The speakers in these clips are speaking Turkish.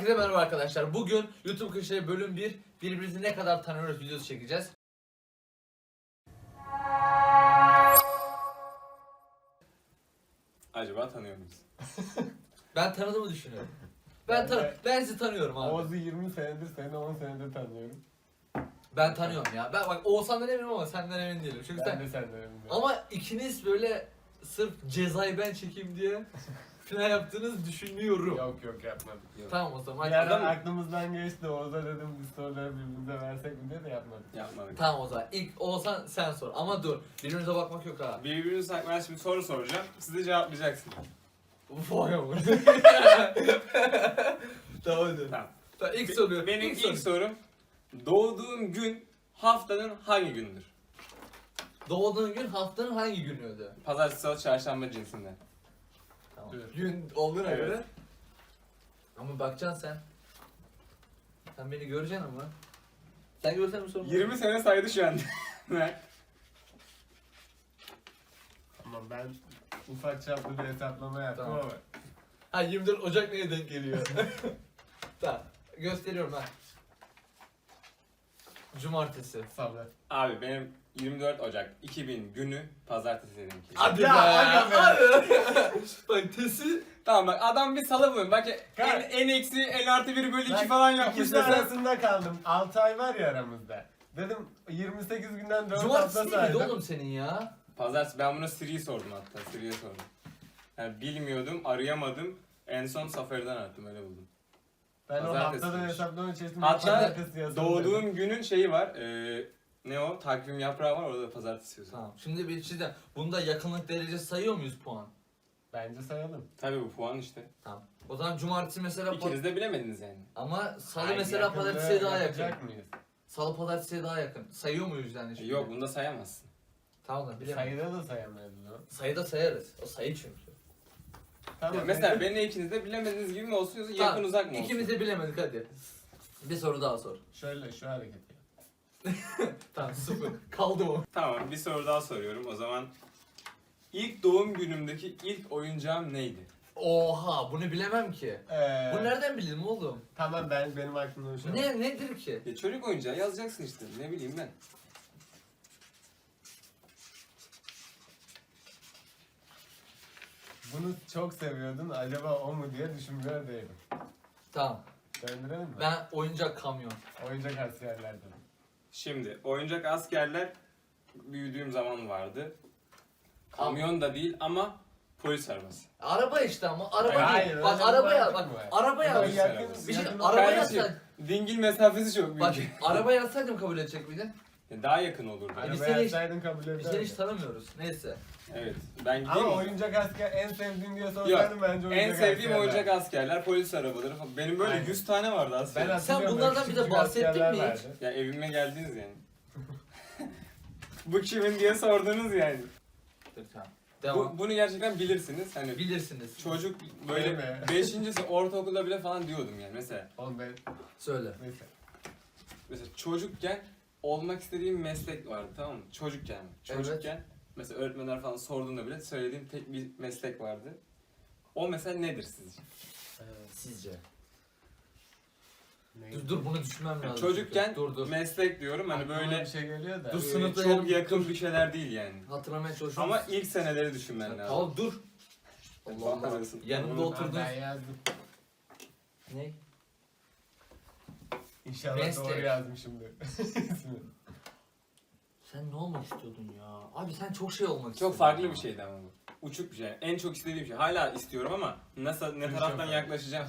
Herkese merhaba arkadaşlar. Bugün YouTube Köşeleri bölüm 1 birbirimizi ne kadar tanıyoruz videosu çekeceğiz. Acaba tanıyor muyuz? Ben tanıdığımı düşünüyorum. Ben Ben tan de- ben sizi tanıyorum abi. Oğuz'u 20 senedir, seni 10 senedir tanıyorum. Ben tanıyorum ya. Ben bak Oğuzhan'dan eminim ama senden emin değilim. Çünkü Ben sen de senden eminim. ama ikiniz böyle sırf cezayı ben çekeyim diye final yaptığınız düşünüyorum. Yok yok yapmadık. Tamam o zaman. Bir Adam- aklımızdan geçti. Oğuz'a dedim biz soruları birbirimize versek mi diye de yapmadık. Yapmadık. Tamam o zaman. İlk Oğuzhan sen sor. Ama dur. Birbirimize bakmak yok ha. Birbirimize ben şimdi soru soracağım. Siz de cevaplayacaksınız. Vay amına. tamam hadi. Tamam. Tamam ilk soruyor. Benim ilk, soru. sorum doğduğum gün haftanın hangi gündür? Doğduğun gün haftanın hangi günüydü? Pazartesi, salı, çarşamba cinsinden. Tamam. Evet. Gün olduğuna Evet. göre. Ama bakacaksın sen. Sen beni göreceksin ama. Sen görsen mi sorun? 20 sene saydı şu anda. Mert. Ama ben ufak çaplı bir hesaplama yaptım Tamam. ama. Ha 24 Ocak neye denk geliyor? tamam. Gösteriyorum ha. Cumartesi. Salı. Abi benim 24 Ocak 2000 günü pazartesi benimki. Hadi Ya, be. aga be. Hadi. Bak tesi. Tamam bak adam bir salı bulun. Bak en, en eksi en artı 1 bölü 2 Ben falan yapmış İkisi desem. arasında kaldım. 6 ay var ya aramızda. Dedim 28 günden 4 Cumartesi hafta miydi saydım. oğlum senin ya? Pazartesi ben bunu Siri'ye sordum hatta Siri'ye sordum. Yani bilmiyordum, arayamadım. En son Safari'den arattım öyle buldum. Ben o Pazartesi haftadan demiş. hesaplama çeşitli Hatta pazartesi dedim. Doğduğum günün şeyi var. eee ne o? Takvim yaprağı var orada da pazartesi yazıyor. Tamam. Şimdi bir çizdim. Bunda yakınlık derecesi sayıyor muyuz puan? Bence sayalım. Tabii bu puan işte. Tamam. O zaman cumartesi mesela İkiniz de bilemediniz yani. ama salı Ay, mesela yakında pazartesiye daha yapacak yakın. mıyız? Salı pazartesiye daha yakın. Sayıyor muyuz yani E, şimdi? Yok bunu da sayamazsın. Tamam da bilemem. Sayıda da sayamayız o. Sayıda sayarız. O sayı çünkü. Tamam. Ya mesela beni ikiniz de bilemediğiniz gibi mi olsun yoksa yakın Tamam, uzak mı olsun? İkimiz de bilemedik hadi. Bir soru daha sor. Şöyle şu hareket. Tamam sıfır. Kaldı o. Tamam bir soru daha soruyorum o zaman. İlk doğum günümdeki ilk oyuncağım neydi? Oha bunu bilemem ki. Ee, Bu nereden bileyim oğlum? Tamam ben benim aklımda bir şey var. Ne nedir ki? Ya çocuk oyuncağı yazacaksın işte ne bileyim ben. Bunu çok seviyordun acaba o mu diye düşünmüyor değilim. Tamam. Döndürelim mi? Ben oyuncak kamyon. Oyuncak askerlerden. Şimdi oyuncak askerler büyüdüğüm zaman vardı. Kamyon da değil ama polis arabası. Araba işte ama araba Hayır, değil. öyle Bak bir arabaya bak yakın- arabası. bir şey araba Kardeşim, yazsaydın. Dingil mesafesi çok büyük. Bak araba yazsaydım kabul edecek miydin? Ya Daha yakın olurdu. Hani biz seni hiç- kabul Biz seni hiç ederdim. tanımıyoruz. Neyse. Evet. Ben gideyim Ama mi? oyuncak asker en sevdiğin diye sorsaydın bence oyuncak En sevdiğim askerler. oyuncak askerler, polis arabaları falan. Benim böyle Aynen. 100 tane vardı Ben aslında. hatırlıyorum, bunlardan böyle bir de küçük bahsettin askerler mi hiç? vardı. Ya evime geldiniz yani. Bu kimin diye sordunuz yani. Dur tamam. Devam. Bu, bunu gerçekten bilirsiniz. Hani Bilirsiniz. çocuk Öyle böyle mi? 5. ortaokulda bile falan diyordum yani. Mesela Oğlum ben Söyle. neyse. mesela çocukken olmak istediğim meslek vardı tamam mı? Çocukken. Çocukken mesela öğretmenler falan sorduğunda bile söylediğim tek bir meslek vardı. O mesela nedir sizce? Sizce. Dur dur bunu düşünmem lazım. Çocukken çünkü. Dur dur. meslek diyorum hani böyle bir şey geliyor da. Dur, e, sınıfta çok yarım- yakın bir şeyler değil yani. Hatırlamaya çalışıyorum. Ama ilk seneleri düşünmen lazım. Tamam dur. Allah Allah. Bakmasın. Yanımda Bunu- oturdun. Ben yazdım. Ne? İnşallah Meslek. doğru yazdım İsmini. Sen ne olmak istiyordun ya? Abi sen çok şey olmak istiyordun. Çok farklı ya. bir şeydi ama bu. Uçuk bir şey. En çok istediğim şey. Hala istiyorum ama nasıl ne taraftan yaklaşacağım.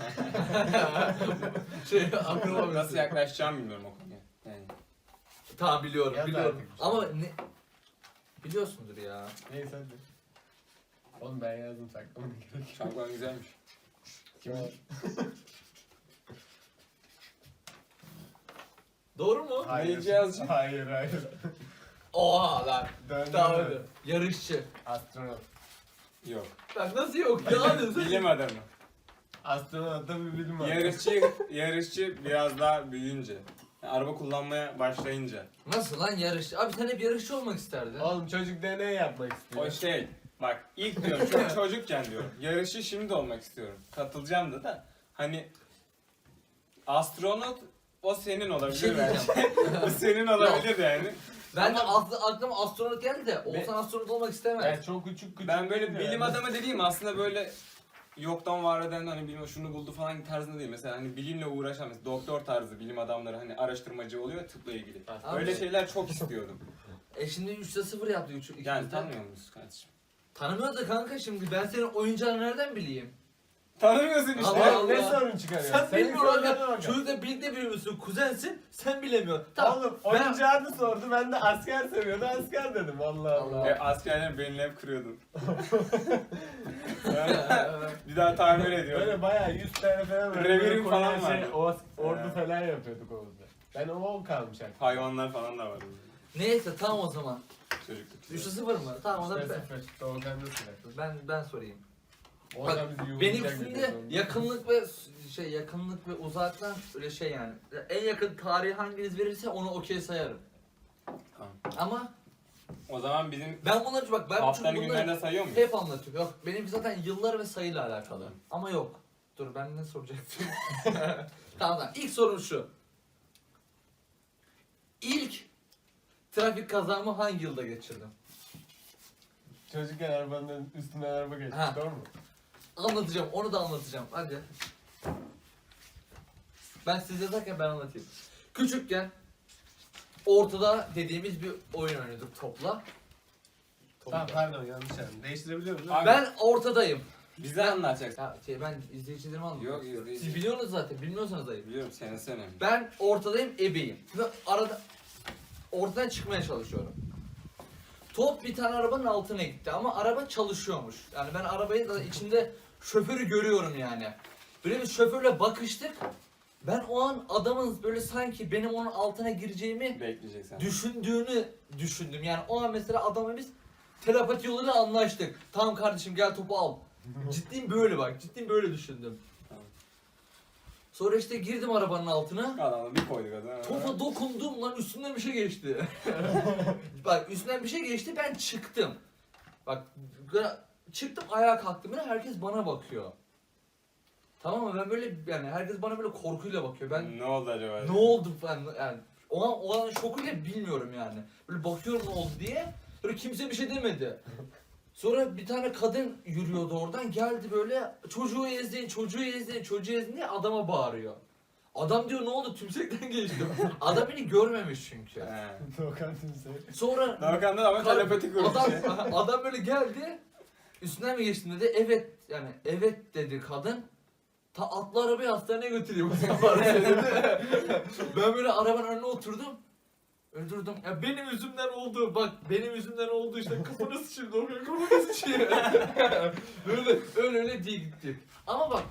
şey aklıma bir nasıl şey. yaklaşacağım bilmiyorum o konuya. Yani Tamam biliyorum Yaz biliyorum. artık bir şey. Ama ne? Biliyorsundur ya. Neyse hadi. Oğlum ben yazdım saklamana gerek yok. şapkan güzelmiş. Kim? Doğru mu? Neyince yazacağım? Hayır hayır. Oha lan. Döndü. Tamam hadi. Yarışçı. Astronot. Yok. Bak nasıl yok ya? Bilim adamı. Astronot da bir bilim adamı. Yarışçı, yarışçı biraz daha büyüyünce. Yani araba kullanmaya başlayınca. Nasıl lan yarışçı? Abi sen hep yarışçı olmak isterdin. Oğlum çocuk deney yapmak istiyor. O şey, bak ilk diyorum çok çocukken diyorum. Yarışı şimdi olmak istiyorum. Katılacağım da da. Hani Astronot o senin olabilir şey belki. diyeceğim. Bu senin olabilir yani. ben de Ama- aklı, aklıma astronot geldi de Oğuzhan astronot olmak istemez. Yani çok küçük küçük. Ben böyle bilim yani. adamı dediğim aslında böyle yoktan var eden hani bilmem şunu buldu falan tarzında değil. Mesela hani bilimle uğraşan mesela doktor tarzı bilim adamları hani araştırmacı oluyor tıpla ilgili. Abi- Öyle şeyler çok istiyordum. E şimdi 3'te 0 yaptı 3 Yani tanımıyor musunuz kardeşim? Tanımıyor da kanka şimdi ben senin oyuncağını nereden bileyim? Tanımıyorsun işte. Allah Allah. Ne sorun çıkarıyor? Sen bilmiyorsun bak. Çocuk da birlikte biliyorsun. Kuzensin. Sen bilemiyorsun. Tamam. Oğlum ben- sordu ben de asker seviyordu asker dedim Allah Allah. E, askerlerin beynini hep kırıyordun. bir daha tamir ediyorum. Böyle bayağı 100 tane falan böyle Revirim böyle falan koyan vardı. o, ordu Ha. falan yapıyorduk orada. Ben o kalmış aklımda. Hayvanlar falan da vardı. Neyse tamam o zaman. Çocukluk. 3'te 0 mı? Tamam o zaman ben, sıfır. Doğukan'da sıra. ben, ben sorayım. Yuvarlayacak Benimkisinde yakınlık ve şey yakınlık ve uzaktan öyle şey yani. En yakın tarihi hanginiz verirse onu okey sayarım. Tamam. Ama O zaman bizim ben bunları bak ben çünkü haftanın bunları günlerinde sayıyor muyuz? hep anlatıyorum. Yok benim zaten yıllar ve sayıyla alakalı. Ama yok. Dur ben ne soracaktım? tamam tamam. İlk sorum şu. İlk trafik kazamı hangi yılda geçirdim? Çocukken arabanın üstünden araba geçmiş Ha. doğru mu? Anlatacağım, onu da anlatacağım. Hadi. Ben size yazarken ben anlatayım. Küçükken ortada dediğimiz bir oyun oynuyorduk topla. Tamam pardon yanlış anladım. Değiştirebiliyor muyum? Abi- Ben ortadayım. Bize anlatacaksın. Ya şey ben izleyicilerime anlatıyorum. Yok, izleyici. Siz biliyorsunuz zaten, bilmiyorsanız ayıp. Biliyorum senesi önemli. Ben ortadayım, ebeyim. Ve arada ortadan çıkmaya çalışıyorum. Top bir tane arabanın altına gitti ama araba çalışıyormuş. Yani ben arabayı da içinde şoförü görüyorum yani. Böyle bir şoförle bakıştık. Ben o an adamın böyle sanki benim onun altına gireceğimi Bekleyeceksin. düşündüğünü düşündüm. Yani o an mesela adamla biz telepati yoluyla anlaştık. Tamam kardeşim gel topu al. Ciddiyim böyle bak. Ciddiyim böyle düşündüm. Tamam. Sonra işte girdim arabanın altına. Adamı bir koyduk adamı. Topa dokundum lan üstünden bir şey geçti. Bak üstünden bir şey geçti ben çıktım. Bak çıktım ayağa kalktım böyle herkes bana bakıyor. Tamam mı ben böyle yani herkes bana böyle korkuyla bakıyor. Ben Ne oldu acaba? ne oldu ben yani o an, o an şokuyla bilmiyorum yani. Böyle bakıyorum ne oldu diye. Böyle kimse bir şey demedi. Sonra bir tane kadın yürüyordu oradan geldi böyle çocuğu ezdiğin çocuğu ezdiğin çocuğu ezdiğin diye adama bağırıyor. Adam diyor ne oldu tümsekten geçtim. Adam beni görmemiş çünkü. He. Doğukan Tümsey. Sonra Doğukan'da ama Kar- telepati kurmuş. adam, adam böyle geldi. Üstünden mi geçtin dedi. Evet yani evet dedi kadın. Ta atlı arabayı hastaneye götürüyor bu sefer dedi. ben böyle arabanın önüne oturdum. Öldürdüm. Ya benim yüzümden oldu. Bak benim yüzümden oldu işte kafana sıçayım. Doğru kafana böyle öyle öyle diye gittik. Ama bak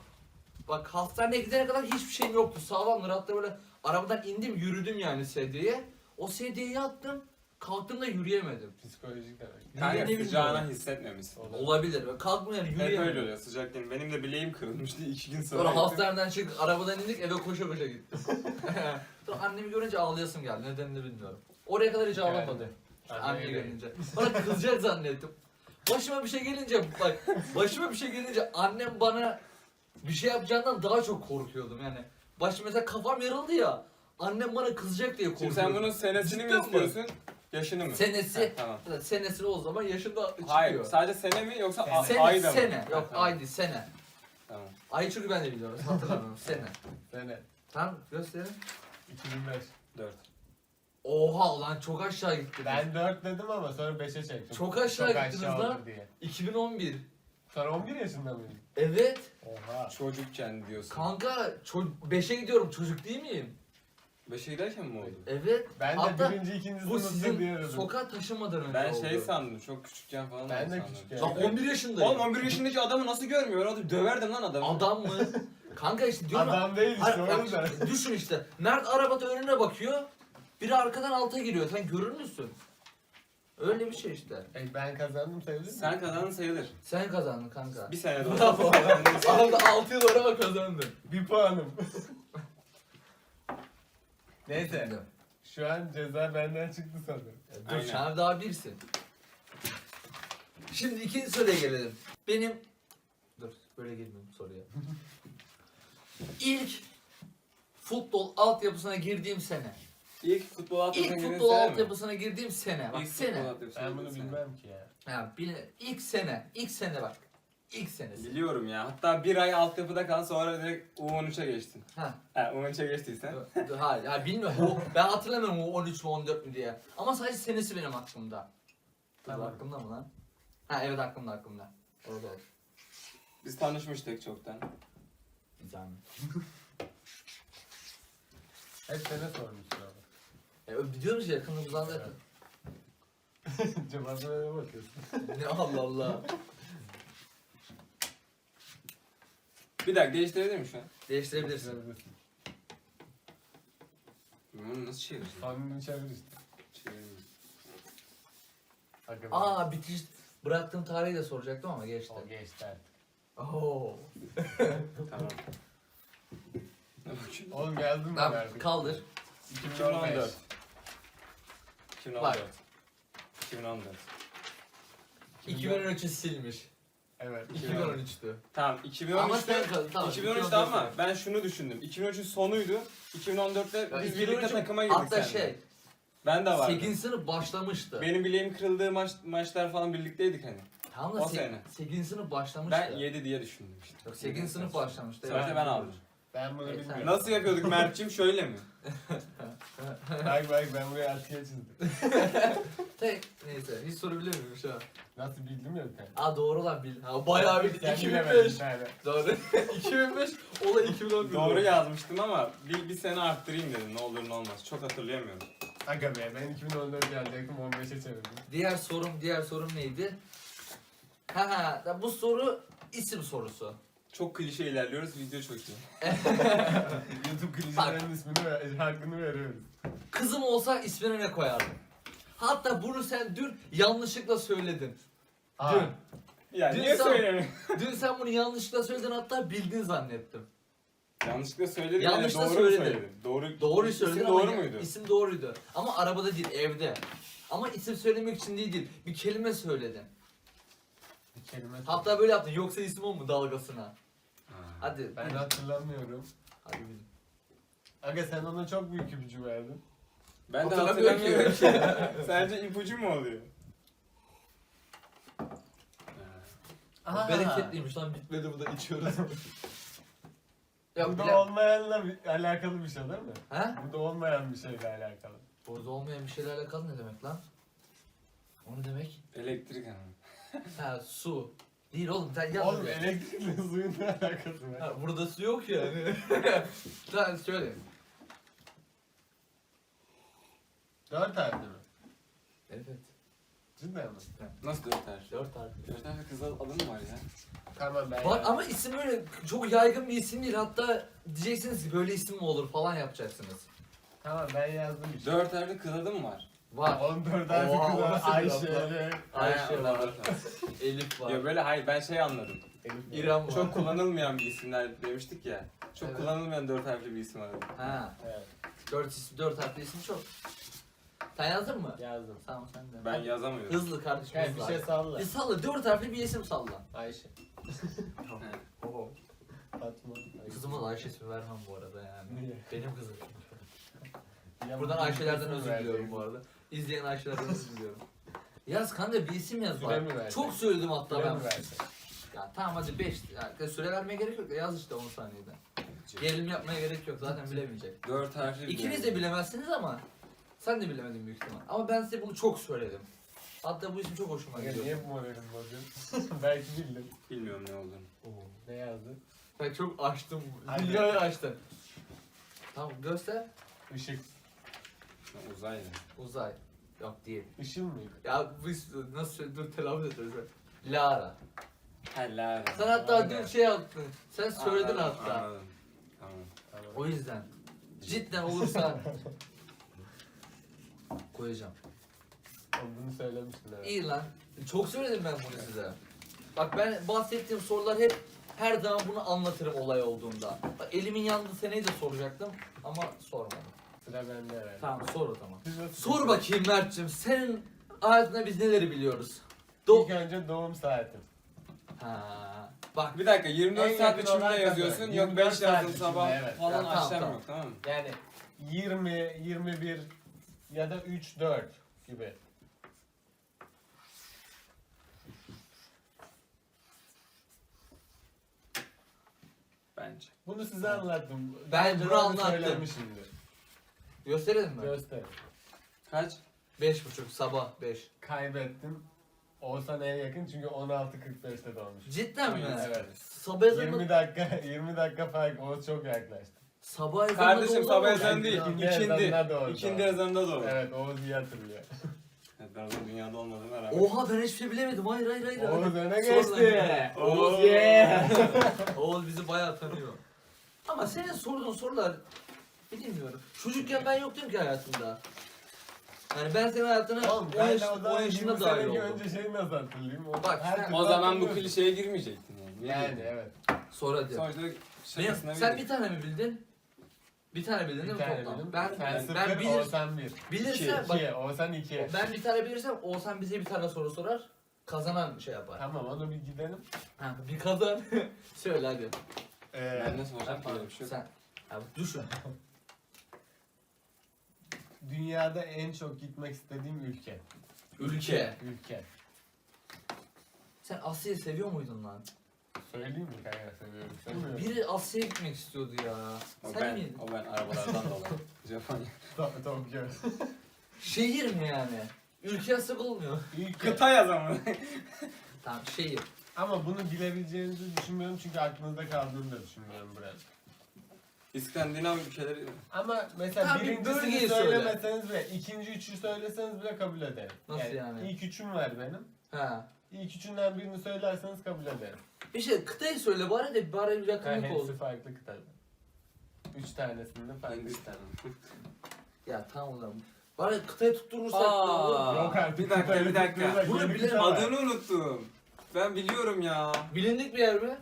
bak hastaneye gidene kadar hiçbir şeyim yoktu. Sağlamdır. Hatta böyle arabadan indim yürüdüm yani sedyeye. O sedyeye attım. Kalktım da yürüyemedim. Psikolojik demek. Kanka Yürüyeni sıcağına hissetmemişsin. Olabilir. Kalkma yani Hep yürüyemedim. öyle oluyor sıcakken. Benim de bileğim kırılmıştı iki gün sonra. Sonra gittim. hastaneden çıktık, arabadan indik, eve koşa koşa gittim. Sonra annemi görünce ağlayasım geldi, nedenini bilmiyorum. Oraya kadar hiç ağlamadı. Anne Anne gelince. Bana kızacak zannettim. Başıma bir şey gelince, bak, başıma bir şey gelince annem bana bir şey yapacağından daha çok korkuyordum yani. Baş mesela kafam yarıldı ya, annem bana kızacak diye Şimdi korkuyordum. sen bunun senesini mi Cidden mi? istiyorsun? Yaşını mı? Senesi, Ha, tamam. senesini o zaman yaşında çıkıyor. Hayır sadece sene mi yoksa a- Sene, ayda mı? sene. Ha, Yok tamam. ay değil, sene. Tamam. Ay çünkü ben de biliyorum, hatırlamıyorum. sene. Sene. Tamam, gösterin. 2005. Dört. Oha ulan çok aşağı gittiniz. Ben 4 dedim ama sonra 5'e çektim. Çok aşağı gittiniz aşağı lan. olur Diye. 2011. Sonra 11 yaşında mıydın? Evet. Oha. Çocukken diyorsun. Kanka 5'e gidiyorum çocuk değil miyim? Beşe giderken mi oldu? Evet. Ben de Hatta birinci, ikinci Bu sınıfta diye sizin dedim. sokağa taşınmadan önce Ben oldu. şey sandım çok küçükken falan Ben de sandım. küçükken. Lan 11 yaşındayım. Oğlum 11 yaşındaki adamı nasıl görmüyor? Onu döverdim lan adamı. Adam mı? Kanka işte diyorum ya- Adam değil işte Hayır, o bak, yüzden. düşün işte. Mert arabada önüne bakıyor. Biri arkadan alta giriyor. Sen görür müsün? Öyle bir şey işte. E, ben kazandım sayılır mı? Sen kazandın sayılır. Sen kazandın kanka. Bir sene Bravo. daha. Arada 6 yıl araba kazandın. Bir puanım. Neyse. Şu an ceza benden çıktı sanırım. Dur Aynen. sen daha birsin. Şimdi ikinci soruya gelelim. Benim... Dur böyle girmiyorum soruya. İlk futbol altyapısına girdiğim sene. İlk futbol altyapısına İlk futbol sene mi? altyapısına girdiğim sene. Bak İlk futbol sene. altyapısına Ben bunu sene. bilmem ki ya. Ha, bile, ilk sene. İlk sene bak. İlk senesi. Biliyorum ya. Hatta bir ay altyapıda kal sonra direkt U13'e geçtin. Ha. Ha U13'e geçtiysen. Hayır, hayır bilmiyorum. O, ben hatırlamıyorum o 13 mü 14 mü diye. Ama sadece senesi benim aklımda. Tamam. Tamam. Aklımda mı lan? Ha evet aklımda aklımda. Orada olur. Biz tanışmıştık çoktan. Zahmet. Hep sana sormuşsun ama. E, biliyoruz ya yakınımızdan da yakın. Cevabına ne bakıyorsun? ne Allah Allah. Bir dakika değiştirebilir miyim şu an? Değiştirebilirsin. Çevirebilirsin. Bunu nasıl çevireceğim? Tahminini çevir işte. Çevireyim. Aa bitiş bıraktığım tarihi de soracaktım ama geçti. O geçti artık. Oo. Tamam. Ne bakıyorsun? Oğlum yazdın mı? Tamam verdik? kaldır. 2014. 2014. Bak. 2014. 2013'ü silmiş. Evet. 2013'tü. Tamam Ama 2013'te sen kal- tamam, 2013'te ama ben şunu düşündüm. 2013'ün sonuydu. 2014'te Ya biz birlikte 2013'ün takıma girdik Hatta seninle. şey, Ben de vardım. 8. sınıf başlamıştı. Benim bileğim kırıldığı maç, maçlar falan birlikteydik hani. Tamam da o sene. 8. sınıf başlamıştı. Ben 7 diye düşündüm işte. Yok 8. sınıf başlamıştı. Sonuçta ben aldım. Ben bunu E, sen- bilmiyorum. Nasıl yapıyorduk Mert'cim şöyle mi? Bak bak ben buraya artıya çizdim. Tek neyse hiç soru bilemiyorum şu an. Nasıl bildim ya tane. Aa doğru lan bil. Ha, bayağı bil. Sen bilemedin bir 2005. tane. Doğru. 2005 o da 2011. Doğru yazmıştım ama bir, bir sene arttırayım dedim ne olur ne olmaz. Çok hatırlayamıyorum. Aga be ben 2014 gelecektim 15'e çevirdim. Diğer sorum diğer sorum neydi? Ha ha bu soru isim sorusu. Çok klişe ilerliyoruz video çok iyi. YouTube klişelerinin ismini ve hakkını veriyoruz. Kızım olsa ismine ne koyardın? Hatta bunu sen dün yanlışlıkla söyledin. Aa, Dün. Ya Dün niye sen-? Dün sen bunu yanlışlıkla söyledin hatta bildin zannettim. Yanlışlıkla söyledim Yanlışla yani doğru söyledin. mu söyledim? Doğru, Doğruyu İsim söyledin doğru ama muydu? isim doğruydu. Ama arabada değil evde. Ama isim söylemek için değil, değil. bir kelime söyledin. bir kelime. Hatta böyle yaptın yoksa isim o mu dalgasına. Ha. Hadi. Ben hatırlamıyorum. Hadi bilin. Aga sen ona çok büyük ipucu verdin. Ben de Hatırlamıyorum hatırlamıyorum ki. Sence ipucu mu oluyor? Ha. Bereketliymiş lan bitmedi bu da içiyoruz. ya Burada bile... olmayanla bir- alakalı bir şey değil mi? Ha? Burada olmayan bir şeyle alakalı. Burada olmayan bir şeylerle alakalı ne demek lan? O ne demek? Elektrik hanım. Ha su. Değil oğlum sen yaz. Oğlum elektrikle suyun ne alakası var? Ha, burada su yok yani. Sen söyle. Dört harfli mi? Evet. Cidden mi? Nasıl dört harf? Dört harfli. Dört harfli kız adı mı var ya? Tamam ben Bak ama isim böyle çok yaygın bir isim değil. Hatta diyeceksiniz ki böyle isim mi olur falan yapacaksınız. Tamam ben yazdım işte. Dört harfli kız adı mı var? Var. Oğlum dört harfli Oha, kız o var. nasıl bir Ayşe, Ayşe var. Elif var. Ya böyle hayır ben şey anladım. Elif. İrem var. Çok kullanılmayan bir isimler demiştik ya. Çok Evet. kullanılmayan dört harfli bir isim var. Ha. Evet Dört isim, dört harfli isim çok. Sen yazdın mı? yazdım. Tamam sen de. Ben yazamıyorum. Hızlı kardeşim Gel hızlı. bir şey salla. Bir salla. Dört harfli bir isim salla. Ayşe. Oho. Fatma. Kızıma da Ayşe ismi vermem bu arada yani. Niye? Benim kızım. Ya Buradan bu Ayşelerden özür diliyorum bu arada. İzleyen Ayşelerden özür diliyorum. Yaz kanka bir isim yaz Süre versek? Çok söyledim hatta ben. Ya tamam hadi 5. Yani süre vermeye gerek yok. Yaz işte 10 saniyede. Gerilim yapmaya gerek yok. Zaten bilemeyecek. Dört harfli bir İkiniz de bilemezsiniz ama sen de bilemedin büyük ihtimal. Ama ben size bunu çok söyledim. Hatta bu isim çok hoşuma gidiyor. niye bu moralim bozuyorsun? Belki bildim. Bilmiyorum ne olduğunu. Ne yazdı? Ben çok açtım. Hadi. Dünyayı açtım. Tamam göster. Işık. Ha, Uzaylı. Uzay. Yok değil. Işıl mıydı? Ya bu is- nasıl dur telaffuz ederiz. Lara. Ha Lara. Sen hatta dün şey yaptın. Sen söyledin Anladım, hatta. Anladım. Tamam. Tamam. O yüzden. Cidden olursa koyacağım. Oğlum bunu söylemiştin evet. İyi lan. Çok söyledim ben bunu size. Bak ben bahsettiğim sorular hep her zaman bunu anlatırım olay olduğunda. Bak elimin yandığı seneyi de soracaktım ama sormadım. Sıra bende herhalde. Tamam sor o zaman. Nasıl Sor bakayım Mert'cim. Senin hayatında biz neleri biliyoruz? Do İlk önce doğum saatim. ha. Bak Bir dakika 24 En saat yakın içinde olan yazıyorsun. Yok 24 5 saat sabah evet. falan tamam, aşağım tamam. yok tamam mı? Yani 20, 21 ya da 3, 4 gibi. Bence. Bunu size anlattım. Ben bunu anlattım. Söylemişimdir. gösterelim mi? Göster. Kaç? Beş buçuk sabah 5. Kaybettim. Oğuzhan en yakın çünkü 16.45'te doğmuş. Cidden mi? Evet. Sabah 20 ezanı dakika 20 dakika fark Oğuz çok yaklaştı. Sabah ezanı Kardeşim sabah ama- ezanı değil. İkindi İkindi. ezanına doğru. İkindi ezanında doğru. Evet Oğuz iyi hatırlıyor. Evet, ben o zaman dünyada olmadığıma rağmen. Oha ben hiçbir şey bilemedim. Hayır hayır hayır. Oğuz öne Sonra- geçti. Oğuz Oo. yeah. Oğuz bizi bayağı tanıyor. Ama senin sorduğun sorular bilmiyorum. Çocukken ben yoktum ki hayatında. Yani ben senin hayatına Oğlum 10 ben yaş, de o 10 zaman 20 yaşında dahil sene oldum. önce şeyi nasıl hatırlayayım? O, Bak, her O zaman bu klişeye girmeyecektin yani. Yani evet. Sonra diyor. Sonuçta şakasına sen bir tane mi bildin? Bir tane bildin değil mi tane toplam? bildim. Ben, Sen ben, sıfır, ben bilir, Oğuzhan bir. bilirsem, bak, 2, Oğuzhan 2. ben bir tane bilirsem Oğuzhan bize bir tane soru sorar. Kazanan şey yapar. Tamam onu bir gidelim. Ha, bir kazan. Söyle hadi. Ee, Ben nasıl olacak ki öyle bir şey yok. Sen ya düşün. dünyada en çok gitmek istediğim ülke. Ülke. Ülke. Sen Asya'yı seviyor muydun lan? Söyleyeyim mi kanka seviyorum. Sevmiyorum. Biri Asya'ya gitmek istiyordu ya. O Sen ben, miydin? o ben arabalardan dolayı. Japonya. To- Tokyo. Şehir mi yani? Ülke sık olmuyor. Ülke. Kıta yaz ama. Tamam şehir. Ama bunu bilebileceğinizi düşünmüyorum çünkü aklınızda kaldığını da düşünmüyorum biraz. İskandinav ülkeleri. Ama mesela Tamam, bir birincisini bölgeyi söyle. söylemeseniz bile ikinci üçü söyleseniz bile kabul ederim. Nasıl yani? İlk üçüm var benim. Ha. İlk üçünden birini söylerseniz kabul ederim. Bir şey kıtayı söyle bari de bari bir Yani yakınlık hepsi olsun. farklı kıtalar. Üç tanesinde farklı. Hindistan. Ya tamam o zaman. Bari kıtayı tutturursak da olur. Yok artık, bir dakika bir dakika. Bunu tutturacak bile- yeni kıta var. Adını unuttum. Ben biliyorum ya. Bilindik bir yer mi?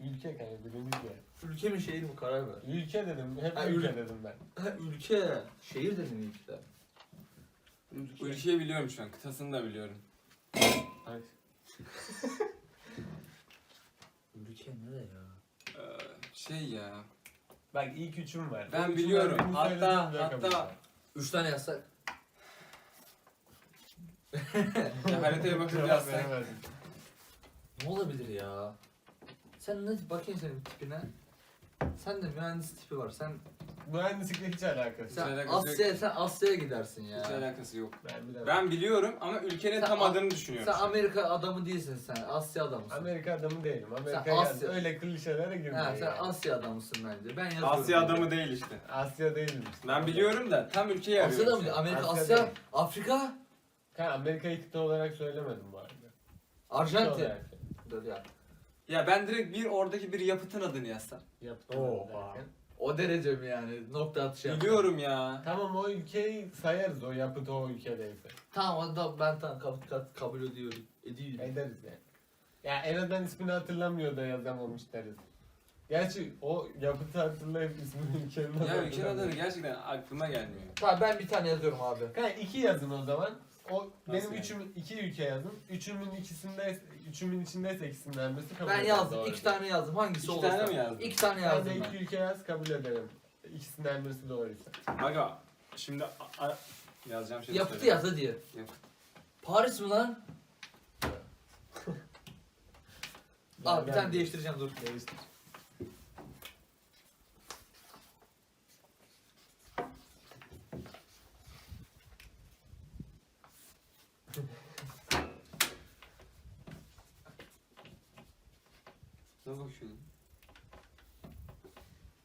Ülke kanka bilindik ya. Ülke mi şehir mi karar ver. Ülke dedim. Hep Ha, ülke ül- dedim ben. Ha, ülke. Şehir dedim ilk de. Ülkeyi biliyorum şu an. Kıtasını da biliyorum. Ülke nere ya? Ee, şey ya. Bak ilk üçüm var. Ben üçünden biliyorum. Hatta- bile kabul hatta- ederim. Üç tane yazsak. ya haritaya bakıp Cevap yazsak. veremedim. Ne olabilir ya? Sen ne bakayım senin tipine. Sen de mühendis tipi var. Sen Mühendislikle hiç alakası. sen alakası yok. Asya'ya sen Asya'ya gidersin ya. Hiç alakası yok. Ben bilemem. Ben biliyorum ama ülkenin Sen tam A- adını düşünüyorum. Sen Amerika adamı değilsin sen. Asya adamısın. Amerika adamı değilim. Amerika Sen Asya. öyle klişelere girmeyin. Ha, sen yani. Asya adamısın bence. Ben yazıyorum. Asya adamı değil işte. Asya değilim işte. Ben biliyorum da tam ülkeyi arıyorum. Asya'da mı? Amerika, Asya Asya, değil. Afrika, Ha, Amerika'yı kıta olarak söylemedim bu arada. Kıta Arjantin. olarak Dur ya. Ya ben direkt bir oradaki bir yapıtın adını yazsam. yaptım Oha. derken. O derece mi yani? Nokta atışı yaptın. Biliyorum ya. Tamam o ülkeyi sayarız o yapıt o ülkedeyse. Tamam o da ben tamam kabul, kabul, kabul ediyorum. Ediyorum. Ederiz yani. Ya en azından ismini hatırlamıyor da yazamamış deriz. Gerçi o yapıtı hatırlayıp ismini ülkenin adını Ya ülkenin hatırlamıyor. adını gerçekten aklıma gelmiyor. Tamam ben bir tane yazıyorum abi. Kanka iki yazın o zaman. O benim yani? üçüm iki ülke yazın. Üçümün ikisinde üçümün içindeyse ikisinden birisi kabul Ben ederim, yazdım. doğru. iki tane yazdım. Hangisi İki olursa. tane mi yazdın? İki tane Sen yazdım de ben. iki ülke yaz kabul ederim. İkisinden birisi doğruysa. Aga şimdi a- a- yazacağım şey Yapıtı yaz hadi. Yapıt. Paris mi lan? Al bir Ben- tane değiştireceğim dur. Değiştir. Ne bakıyorsun?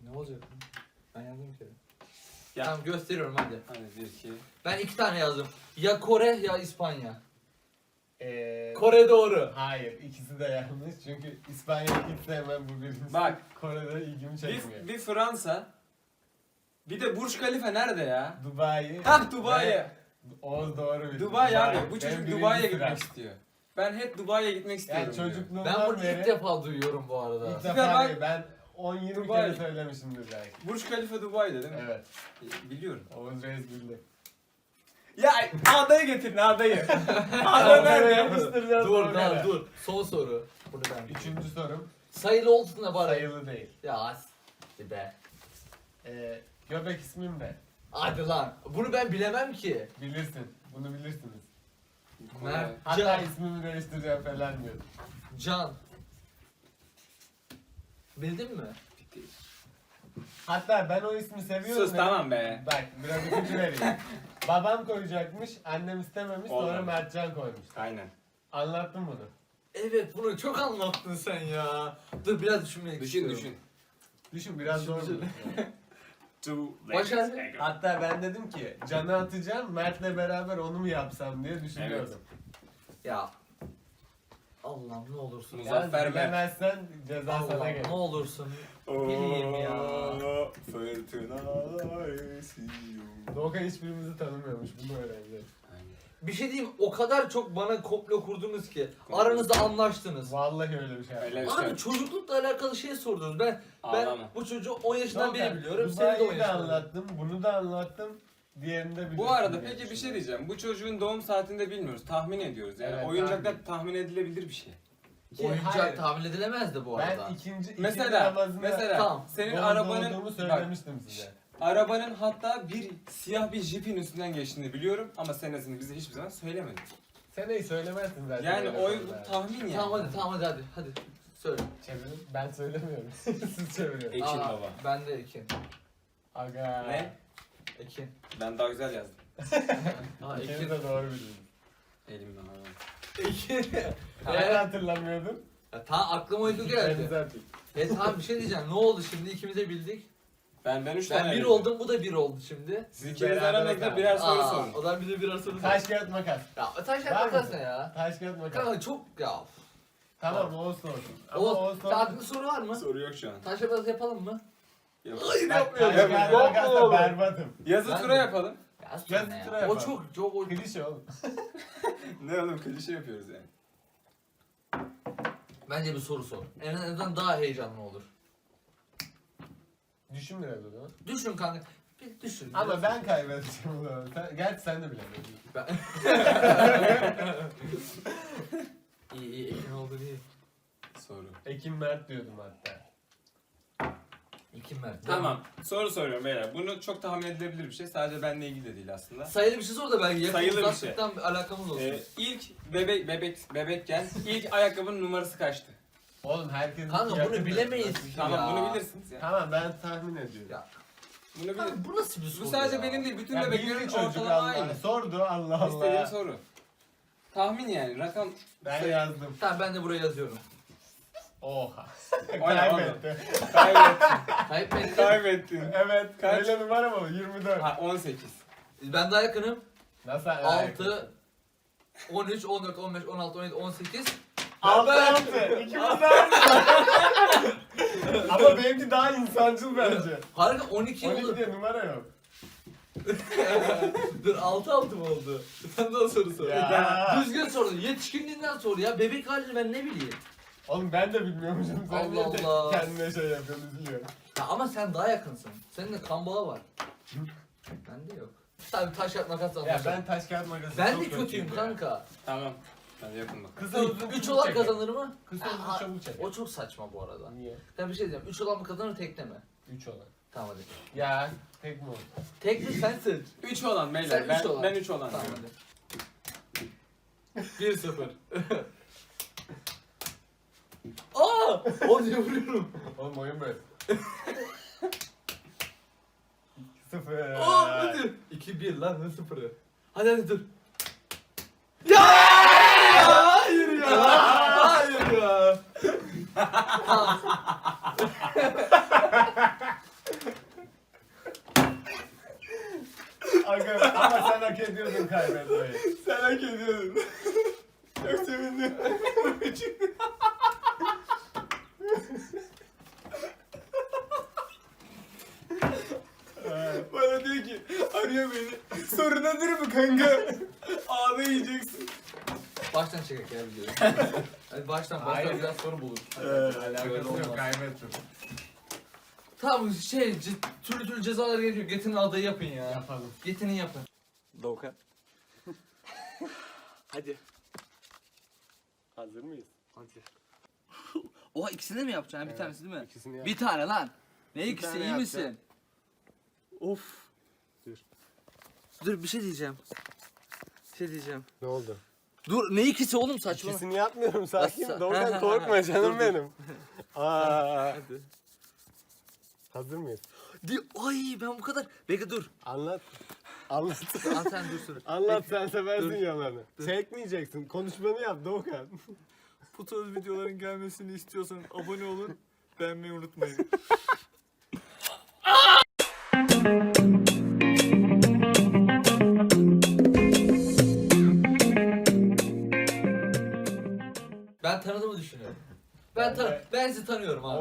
Ne olacak? Ben yazdım bir kere. Ya. Tamam gösteriyorum hadi. Hadi bir iki. Ben iki tane yazdım. Ya Kore ya İspanya. Ee, Kore doğru. Hayır ikisi de yanlış çünkü İspanya'yı hiç sevmem bu birincisi. Bak. Kore'de ilgimi çekmiyor. Bir, bir Fransa. Bir de Burj Khalifa nerede ya? Dubai. Hah Dubai. Ve- Oğuz doğru bildi. Dubai abi. Bu çocuk birinci Dubai'ye gitmek istiyor. Ben hep Dubai'ye gitmek istiyorum. Yani çocukluğumdan Ben bunu beri ilk defa duyuyorum bu arada. ilk defa değil, ben 10-20 Dubai. kere söylemişimdir belki. Burj Khalifa Dubai'de değil mi? Evet. Biliyorum. Oğuz Reis bildi. Ya adayı getirin adayı. Ada nerede yapıştıracağız Dur lan kadar. dur. Son soru. Bunu ben Üçüncü sorum Sayılı olsun da bari. sayılı değil. Ya as. Be. Ee, göbek ismim ne? Hadi lan. Bunu ben bilemem ki. Bilirsin. Hatta Can. ismimi değiştireceğim falan diyor. Can. Bildin mi? Hatta ben o ismi seviyorum. Sus dedim. tamam be. Bak biraz ipucu vereyim. Babam koyacakmış, annem istememiş, sonra Olmadı. Mertcan koymuş. Aynen. Anlattım bunu. Evet bunu çok anlattın sen ya. Dur biraz düşünmek Düşün istiyorum. düşün. Düşün biraz zor bu. Hatta ben dedim ki canı atacağım, Mert'le beraber onu mu yapsam diye düşünüyordum. Ya. Allah'ım ne olursun. Muzaffer- Mert. bilemezsen ceza sana Allah'ım gelir. ne olursun. Bileyim ya. Oo, Fırtınalar esiyor. Doğukan hiçbirimizi tanımıyormuş, bunu öğreneceğiz. Aynen. Bir şey diyeyim o kadar çok bana komplo kurdunuz ki. Komplo. Aranızda anlaştınız. Vallahi öyle bir şey. Öyle bir şey. Abi çocuklukla alakalı şey sordunuz. Ben ben Ağlama. bu çocuğu 10 yaşından beri Doğukan, biliyorum. Seni de 10 Dubai'yi de yaşından. anlattım, bunu da anlattım. Diğerini de Bu arada diye peki bir şey düşünüyorum. diyeceğim. Bu çocuğun doğum saatini de bilmiyoruz. Tahmin ediyoruz. Yani Evet, oyuncaklar tahmin. tahmin edilebilir bir şey. Ki, Oyuncak hayır, tahmin edilemezdi bu arada. Ben ikinci, ikinci Mesela namazında mesela Tamam. senin doğum arabanın doğduğumu bak, söylemiştim size. arabanın hatta bir siyah bir jipin üstünden geçtiğini biliyorum ama senesini bize hiçbir zaman söylemedin. Seneyi söylemezsin zaten. Yani öyle konularda. tahmin yani. Tamam hadi tamam hadi hadi. Hadi söyle. Çevirin. Ben söylemiyorum. Siz çeviriyorsunuz. Ekin Aa, baba. Ben de Ekin. Aga. Ne? Ekin. Ben daha güzel yazdım. Aa İkiniz Ekin. de doğru bildiniz. Elimden hayvan. Ekin. Ben Ee, hatırlamıyordum. ya, ta aklıma uydu geldi. zaten. E tamam bir şey diyeceğim. Ne oldu şimdi? İkimiz de bildik. Ben ben üç tane Ben bir bildim. oldum bu da bir oldu şimdi. Siz ikiniz Beraber birer soru Aa, sorun. O zaman bize birer soru sor. Taş kağıt makas. Ya taş Var yapmakas mı? ne ya? Taş kağıt makas. Kanka çok ya. Tamam Oğuz sorsun. Ama O, Oğuz sorsun. aklında soru var mı? Soru yok şu an. Taş yapmakas yapalım mı? Yok. Hayır yapmıyorum. Taş kağıt Yok makasla oğlum. berbatım. Yazı Ben tura de- yapalım. Ya Gel sonra ya. tura O yapalım. çok çok o... Klişe oğlum. Ne oğlum klişe yapıyoruz yani. Bence bir soru sor. En azından daha heyecanlı olur. Düşün biraz o zaman. Düşün kanka. Bir düşün. Ama biraz ben kaybedeceğim o zaman. Sen, gerçi sen de. Ben... iyi iyi Ekin oldu iyi. Soru. Ekim Mert diyordum hatta. Ekin Mert. Tamam. Soru soruyorum beyler. Bunu çok tahmin edilebilir bir şey. Sadece benimle ilgili de değil aslında. Sayılı bir şey sor da belki yakın Sayılı bir şey. uzaklıktan bir alakamız olsun. Ee, ilk bebek bebek bebekken ilk ayakkabının numarası kaçtı? Oğlum herkesin Kanka bunu bilemeyiz. Tamam Ya. bunu bilirsiniz ya. Tamam ben tahmin ediyorum. Ya. Bunu bilir. Kanka bu nasıl bir soru Bu sadece ya? benim değil. Bütün Ya bebeklerin bildi çocuk ortalama Allah. aynı. Sordu Allah İstediğim Allah. soru. Tahmin yani rakam. Ben yazdım. Tamam ben de buraya yazıyorum. Oha. Kaybetti. Kaybettin. Kaybettim. Kaybettin. evet. Kaç? Öyle numara mı? 24. Ha 18. ben daha yakınım. Nasıl? 6 13, 14, 15, 16, 17, 18. 6 6. İkimiz de aynı. Ama benimki daha insancıl bence. Harika 12 oldu. 12 diye numara yok. Dur 6 6 mı oldu? Sen daha soru sor. Ya. Düzgün sordun. Yetişkinliğinden sor ya. Bebek halini ben ne bileyim. Oğlum ben de bilmiyormuşum. Sen Allah niye de Allah. kendine şey yapıyorsun üzülüyorum. Ya ama sen daha yakınsın. Senin de kan bağı var. Bende yok. Tabii taş yat makas Ya anlaşalım. ben taş kağıt makası Ben de kötüyüm ya. kanka. Tamam. Hadi yapın bak. Kısa uzun 3 çabuk olan çeker. kazanır mı? Kısa uzun çabuk çeker. O çok saçma bu arada. Niye? Ben bir şey diyeceğim. 3 olan mı kazanır tekne mi? 3 olan. Tamam hadi. Ya tek mi oldu? Tekne sen seç. 3 olan Sen beyler. üç Ben olan. ben 3 olan. Tamam diyorum. hadi. 1-0. Aa! O diye vuruyorum. Oğlum oyun böyle. 0 Aa hadi. 2-1 lan ne sıfırı? Hadi hadi dur. Ya! Hayır ya! Hayır ya! Aga ama sen hak ediyordun kaybetmeyi. Sen hak ediyordun. Çok sevindim. Bana diyor ki arıyor beni. Soru nedir mi kanka? Ağda yiyeceksin. Baştan çekek ya videoyu. Hayır. biraz soru bulur. Ee, Alakası olmaz. yok kaybettim. Tamam şey ce- türlü türlü cezalar geliyor. Getin adayı yapın ya. Yapalım. Getinin yapın. Doğukan. Hadi. Hazır mıyız? Hadi. Oha ikisini mi yapacaksın? Bir Evet, tanesi değil mi? İkisini yap. Bir tane lan. Ne Bir ikisi tane iyi misin? yapacağım. Of. Dur. Dur bir şey diyeceğim. Bir şey diyeceğim. Ne oldu? Dur ne ikisi oğlum saçma. İkisini yapmıyorum sakin. Nasıl? Doğukan korkma canım benim. Aa, Hadi. hazır mıyız? Di Ay ben bu kadar. Bekle dur. Anlat. Anlat. Al sen dur dur. Anlat sen seversin yalanı. Çekmeyeceksin. Konuşmanı yap Doğukan. Bu tarz videoların gelmesini istiyorsanız abone olun. Beğenmeyi unutmayın. Ben, tan ben sizi tanıyorum abi.